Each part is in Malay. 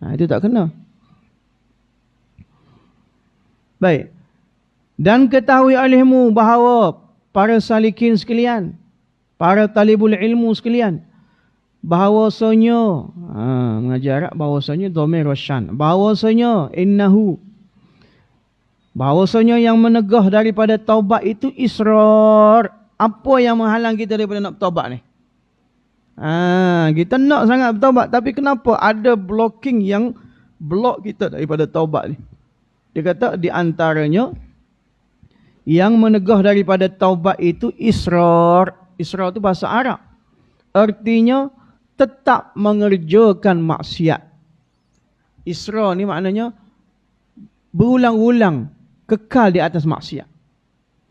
Ha, itu tak kena. Baik. Dan ketahui olehmu bahawa para salikin sekalian, para talibul ilmu sekalian, bahawasanya ha, mengajar bahawasanya dhamir wasyan bahawasanya innahu bahawasanya yang menegah daripada taubat itu israr apa yang menghalang kita daripada nak bertaubat ni ha, kita nak sangat bertaubat tapi kenapa ada blocking yang block kita daripada taubat ni dia kata di antaranya yang menegah daripada taubat itu israr israr itu bahasa Arab artinya tetap mengerjakan maksiat. Isra ni maknanya berulang-ulang kekal di atas maksiat.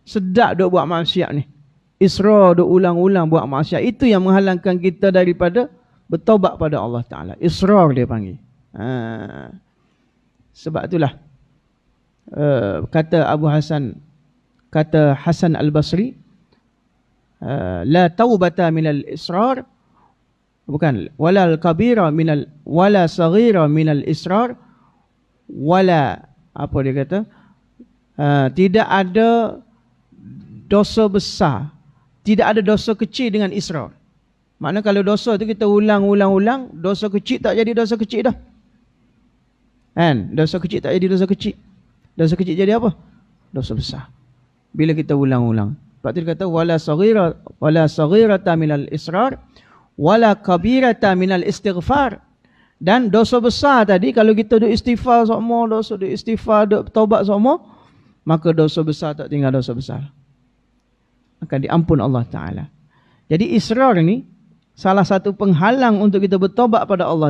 Sedap duk buat maksiat ni. Isra duk ulang-ulang buat maksiat. Itu yang menghalangkan kita daripada bertobat pada Allah Ta'ala. Isra dia panggil. Ha. Sebab itulah. Uh, kata Abu Hasan. Kata Hasan Al-Basri. Uh, La taubata minal israr bukan wala kabira minal wala saghira minal israr wala apa dia kata uh, tidak ada dosa besar tidak ada dosa kecil dengan israr makna kalau dosa tu kita ulang-ulang-ulang dosa kecil tak jadi dosa kecil dah. Kan? Dosa kecil tak jadi dosa kecil. Dosa kecil jadi apa? Dosa besar. Bila kita ulang-ulang sebab tu dia kata wala saghira wala saghirata minal israr wala kabirata minal istighfar. Dan dosa besar tadi kalau kita duk istighfar semua dosa duk istighfar duk taubat semua maka dosa besar tak tinggal dosa besar akan diampun Allah taala. Jadi israr ni salah satu penghalang untuk kita bertobat pada Allah